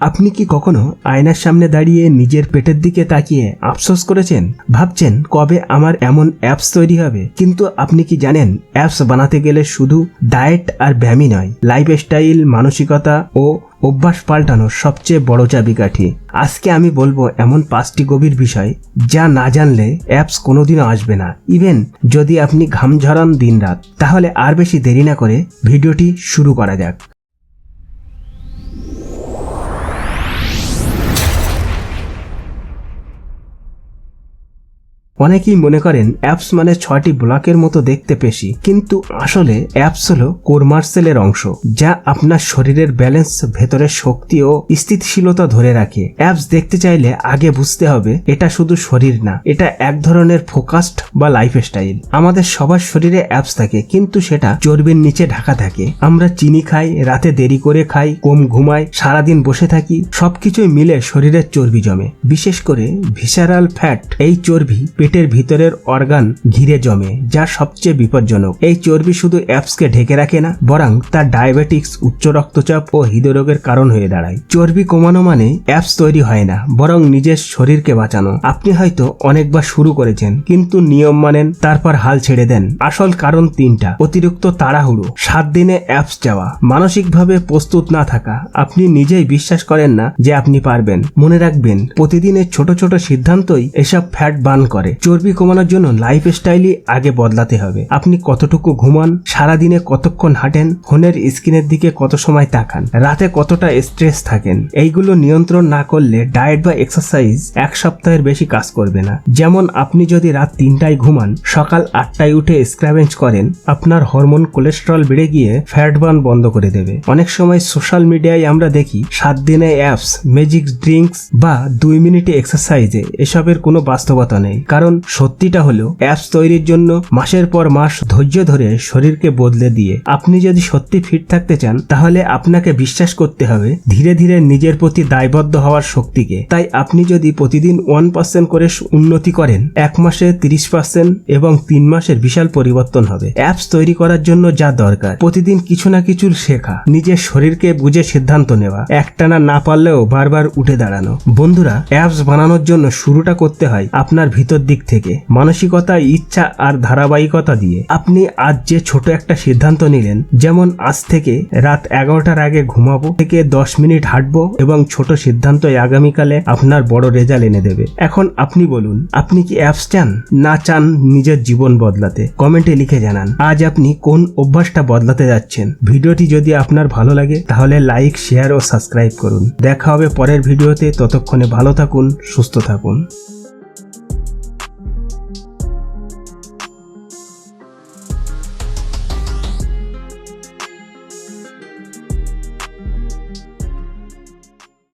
আপনি কি কখনো আয়নার সামনে দাঁড়িয়ে নিজের পেটের দিকে তাকিয়ে আফসোস করেছেন? ভাবছেন কবে আমার এমন অ্যাপস তৈরি হবে? কিন্তু আপনি কি জানেন, অ্যাপস বানাতে গেলে শুধু ডায়েট আর ব্যায়ামই নয়, লাইফস্টাইল, মানসিকতা ও অভ্যাস পাল্টানোর সবচেয়ে বড় চাবিকাঠি। আজকে আমি বলব এমন পাঁচটি গভীর বিষয় যা না জানলে অ্যাপস কোনোদিনও আসবে না। ইভেন যদি আপনি ঘাম ঝরান দিনরাত, তাহলে আর বেশি দেরি না করে ভিডিওটি শুরু করা যাক। অনেকেই মনে করেন অ্যাপস মানে ছয়টি ব্লকের মতো দেখতে পেশি, কিন্তু আসলে অ্যাপস হলো কোরমার্সেলের অংশ, যা আপনার শরীরের ব্যালেন্স ভেতরের শক্তি ও স্থিতিশীলতা ধরে রাখে। অ্যাপস দেখতে চাইলে আগে বুঝতে হবে, এটা শুধু শরীর না, এটা এক ধরনের ফোকাসড বা লাইফস্টাইল আমাদের সবার শরীরে অ্যাপস থাকে, কিন্তু সেটা চর্বির নিচে ঢাকা থাকে। আমরা চিনি খাই, রাতে দেরি করে খাই কম ঘুমাই, সারাদিন বসে থাকি, সবকিছুই মিলে শরীরের চর্বি জমে। বিশেষ করে ভিসারাল ফ্যাট এই চর্বি পেটের ভিতরের অর্গান ঘিরে জমে, যা সবচেয়ে বিপজ্জনক। এই চর্বি শুধু অ্যাপসকে ঢেকে রাখে না, বরং তা ডায়াবেটিক্স, উচ্চ রক্তচাপ ও হৃদরোগের কারণ হয়ে দাঁড়ায়। চর্বি কমানো মানে অ্যাপস তৈরি হয় না, বরং নিজের শরীরকে বাঁচানো। আপনি হয়তো অনেকবার শুরু করেছেন, কিন্তু নিয়ম মানেন, তারপর হাল ছেড়ে দেন। আসল কারণ তিনটা, অতিরিক্ত তাড়াহুড়ো, সাত দিনে অ্যাপস যাওয়া। মানসিকভাবে প্রস্তুত না থাকা, আপনি নিজেই বিশ্বাস করেন না যে আপনি পারবেন। মনে রাখবেন, প্রতিদিনের ছোট ছোট সিদ্ধান্তই এসব ফ্যাট বার্ন করে। চর্বি কমানোর জন্য লাইফ স্টাইলই আগে বদলাতে হবে। আপনি কতটুকু ঘুমান, সারাদিনে কতক্ষণ হাঁটেন, ফোনের স্ক্রিনের দিকে কত সময় তাকান, রাতে কতটা স্ট্রেস থাকেন, এইগুলো নিয়ন্ত্রণ না করলে ডায়েট বা এক্সারসাইজ এক সপ্তাহের বেশি কাজ করবে না। যেমন আপনি যদি রাত তিনটায় ঘুমান, সকাল আটটায় উঠে স্ক্র্যাভেঞ্জ করেন, আপনার হরমোন কোলেস্ট্রল বেড়ে গিয়ে ফ্যাট বার্ন বন্ধ করে দেবে। অনেক সময় সোশ্যাল মিডিয়ায় আমরা দেখি, সাত দিনে অ্যাপস ম্যাজিক ড্রিঙ্কস বা দুই মিনিটে এক্সারসাইজে এসবের কোনো বাস্তবতা নেই। কারণ সত্যিটা হলো অ্যাপস তৈরির জন্য মাসের পর মাস ধৈর্য ধরে শরীরকে বদলে দিয়ে। আপনি যদি সত্যি ফিট থাকতে চান, তাহলে আপনাকে বিশ্বাস করতে হবে ধীরে ধীরে নিজের প্রতি দায়বদ্ধ হওয়ার শক্তিকে। তাই আপনি যদি প্রতিদিন ওয়ান পার্সেন্ট করে উন্নতি করেন, এক মাসে তিরিশ পার্সেন্ট এবং তিন মাসের বিশাল পরিবর্তন হবে। অ্যাপস তৈরি করার জন্য যা দরকার, প্রতিদিন কিছু না কিছু শেখা, নিজের শরীরকে বুঝে সিদ্ধান্ত নেওয়া, একটানা না পারলেও বারবার উঠে দাঁড়ানো। বন্ধুরা অ্যাপস বানানোর জন্য শুরুটা করতে হয় আপনার ভিতর দিক থেকে, মানসিকতা, ইচ্ছা আর ধারাবাহিকতা দিয়ে। আপনি আজ যে ছোট একটা সিদ্ধান্ত নিলেন, যেমন আজ থেকে রাত এগারোটার আগে ঘুমাবো, থেকে দশ মিনিট হাঁটবো এবং ছোট সিদ্ধান্ত আগামীকালে আপনার বড় রেজাল্ট এনে দেবে। এখন আপনি বলুন, আপনি কি অ্যাপস চান? না চান নিজের জীবন বদলাতে। কমেন্টে লিখে জানান, আজ আপনি কোন অভ্যাসটা বদলাতে যাচ্ছেন? ভিডিওটি যদি আপনার ভালো লাগে, তাহলে লাইক, শেয়ার ও সাবস্ক্রাইব করুন। দেখা হবে পরের ভিডিওতে, ততক্ষণে ভালো থাকুন, সুস্থ থাকুন।